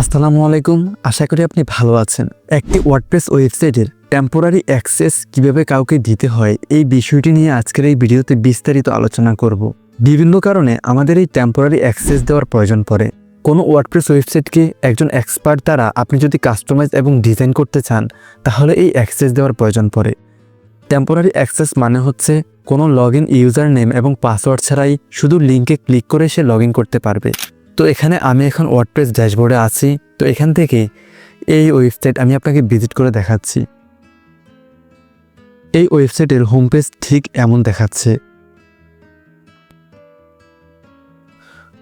আসসালামু আলাইকুম। আশা করি আপনি ভালো আছেন। একটি ওয়ার্ডপ্রেস ওয়েবসাইটের টেম্পোরারি অ্যাক্সেস কীভাবে কাউকে দিতে হয়, এই বিষয়টি নিয়ে আজকের এই ভিডিওতে বিস্তারিত আলোচনা করব। বিভিন্ন কারণে আমাদের এই টেম্পোরারি অ্যাক্সেস দেওয়ার প্রয়োজন পড়ে। কোনো ওয়ার্ডপ্রেস ওয়েবসাইটকে একজন এক্সপার্ট দ্বারা আপনি যদি কাস্টমাইজ এবং ডিজাইন করতে চান, তাহলে এই অ্যাক্সেস দেওয়ার প্রয়োজন পড়ে। টেম্পোরারি অ্যাক্সেস মানে হচ্ছে কোনো লগ ইন ইউজার নেম এবং পাসওয়ার্ড ছাড়াই শুধু লিঙ্কে ক্লিক করে সে লগ করতে পারবে। তো এখানে আমি এখন ওয়ার্ডপ্রেস ড্যাশবোর্ডে আছি। তো এখান থেকে এই ওয়েবসাইট আমি আপনাকে ভিজিট করে দেখাচ্ছি। এই ওয়েবসাইটের হোম পেজ ঠিক এমন দেখাচ্ছে।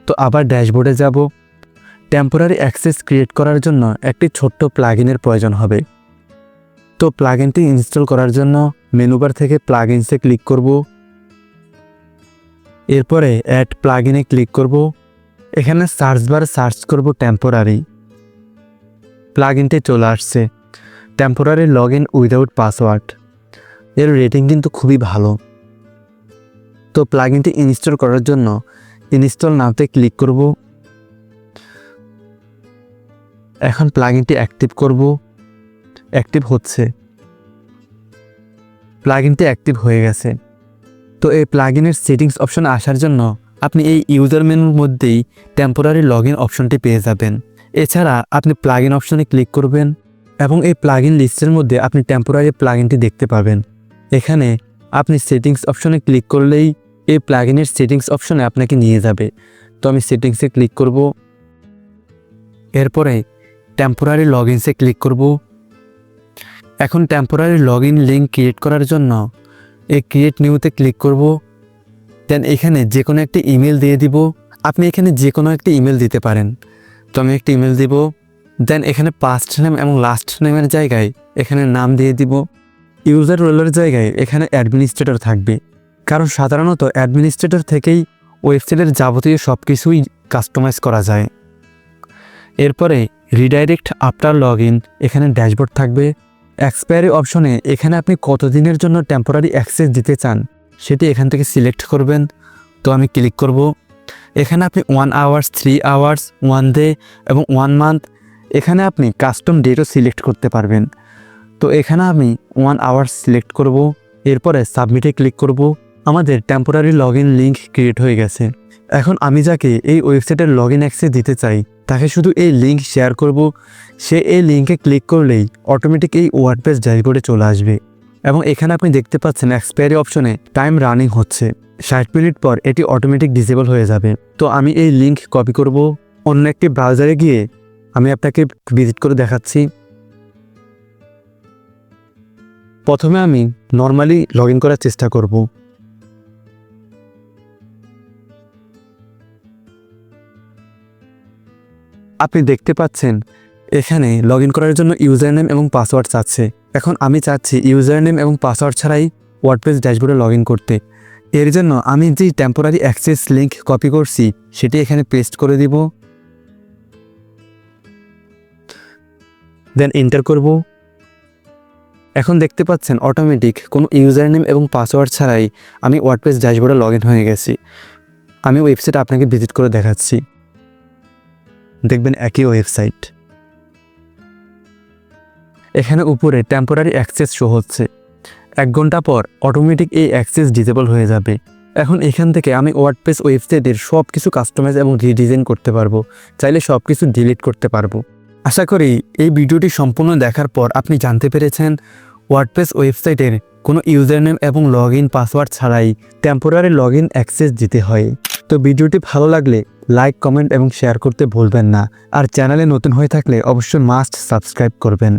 তো আবার ড্যাশবোর্ডে যাব। টেম্পোরারি অ্যাক্সেস ক্রিয়েট করার জন্য একটি ছোট্ট প্লাগইনের প্রয়োজন হবে। তো প্লাগইনটি ইনস্টল করার জন্য মেনুবার থেকে প্লাগইনসে ক্লিক করব। এরপরে অ্যাড প্লাগইনে ক্লিক করব। এখানে সার্চ বার সার্চ করব টেম্পোরারি প্লাগ প্লাগইনটি চলে আসছে। Temporary log in without password এর রেটিং কিন্তু খুবই ভালো। তো প্লাগইনটি ইনস্টল করার জন্য ইনস্টল নাওতে ক্লিক করব। এখন প্লাগইনটি অ্যাক্টিভ করব। অ্যাক্টিভ হচ্ছে। প্লাগইনটি অ্যাক্টিভ হয়ে গেছে। তো এই প্লাগইনের সেটিংস অপশনে আসার জন্য আপনি এই ইউজার মেনুর মধ্যেই টেম্পোরারি লগ ইন অপশনটি পেয়ে যাবেন। এছাড়া আপনি প্লাগ ইন অপশনে ক্লিক করবেন এবং এই প্লাগ ইন লিস্টের মধ্যে আপনি টেম্পোরারি প্লাগ ইনটি দেখতে পাবেন। এখানে আপনি সেটিংস অপশনে ক্লিক করলেই এই প্লাগ ইনের সেটিংস অপশনে আপনাকে নিয়ে যাবে। তো আমি সেটিংসে ক্লিক করব। এরপরে টেম্পোরারি লগ ইনসে ক্লিক করব। এখন temporary log in link create করার জন্য এই ক্রিয়েট নিউতে ক্লিক করব। দেন এখানে যে কোনো একটি ইমেল দিয়ে দিব। আপনি এখানে যে কোনো একটি ইমেল দিতে পারেন। তো আমি একটি ইমেল দিব। দেন এখানে পাস্ট নেম এবং লাস্ট নেমের জায়গায় এখানে নাম দিয়ে দিব। ইউজার রোলের জায়গায় এখানে অ্যাডমিনিস্ট্রেটর থাকবে। কারণ সাধারণত অ্যাডমিনিস্ট্রেটর থেকেই ওয়েবসাইটের যাবতীয় সব কিছুই কাস্টমাইজ করা যায়। এরপরে রিডাইরেক্ট আফটার লগ ইন এখানে ড্যাশবোর্ড থাকবে। এক্সপায়ারি অপশনে এখানে আপনি কতদিনের জন্য টেম্পোরারি অ্যাক্সেস দিতে চান? সেটি এখান থেকে সিলেক্ট করবেন। তো আমি ক্লিক করব। এখানে আপনি one hours three hours one day এবং ওয়ান মান্থ এখানে আপনি কাস্টম ডেটও সিলেক্ট করতে পারবেন। তো এখানে আমি ওয়ান আওয়ার্স সিলেক্ট করব। এরপরে সাবমিটে ক্লিক করব। আমাদের temporary log in link create হয়ে গেছে। এখন আমি যাকে এই ওয়েবসাইটের লগ ইন অ্যাক্সেস দিতে চাই, তাকে শুধু এই লিঙ্ক শেয়ার করব। সে এই লিঙ্কে ক্লিক করলেই অটোমেটিক এই ওয়ার্ডপ্রেস ড্যাশবোর্ডে চলে আসবে। এবং এখানে আপনি দেখতে পাচ্ছেন এক্সপায়ারি অপশনে টাইম রানিং হচ্ছে। ষাট মিনিট পর এটি অটোমেটিক ডিসেবল হয়ে যাবে। তো আমি এই লিঙ্ক কপি করব। অন্য একটি ব্রাউজারে গিয়ে আমি আপনাকে ভিজিট করে দেখাচ্ছি। প্রথমে আমি নর্মালি লগ করার চেষ্টা করব। আপনি দেখতে পাচ্ছেন এখানে লগ করার জন্য ইউজার নেম এবং পাসওয়ার্ড চাচ্ছে। এখন আমি চাচ্ছি ইউজার নেম এবং পাসওয়ার্ড ছাড়াই ওয়ার্ডপ্রেস ড্যাশবোর্ডে লগ করতে। এর জন্য আমি যে টেম্পোরারি অ্যাক্সেস লিঙ্ক কপি করছি, সেটি এখানে পেস্ট করে দিব। দেন এন্টার করব। এখন দেখতে পাচ্ছেন অটোমেটিক কোনো ইউজার নেম এবং পাসওয়ার্ড ছাড়াই আমি ওয়ার্ডপ্রেস ড্যাশবোর্ডে লগ হয়ে গেছি। আমি ওয়েবসাইট আপনাকে ভিজিট করে দেখাচ্ছি। দেখবেন একই ওয়েবসাইট এখানে উপরে টেম্পোরারি অ্যাক্সেস শো হচ্ছে। এক ঘণ্টা পর অটোমেটিক এই অ্যাক্সেস ডিসেবল হয়ে যাবে। এখন এখান থেকে আমি ওয়ার্ডপ্রেস ওয়েবসাইটের সব কিছু কাস্টমাইজ এবং রিডিজাইন করতে পারব। চাইলে সব কিছু ডিলিট করতে পারব। আশা করি এই ভিডিওটি সম্পূর্ণ দেখার পর আপনি জানতে পেরেছেন ওয়ার্ডপ্রেস ওয়েবসাইটের কোনো ইউজার নেম এবং লগ ইন পাসওয়ার্ড ছাড়াই টেম্পোরারি লগ ইন অ্যাক্সেস দিতে হয়। তো ভিডিওটি ভালো লাগলে লাইক কমেন্ট এবং শেয়ার করতে ভুলবেন না। আর চ্যানেলে নতুন হয়ে থাকলে অবশ্যই মাস্ট সাবস্ক্রাইব করবেন।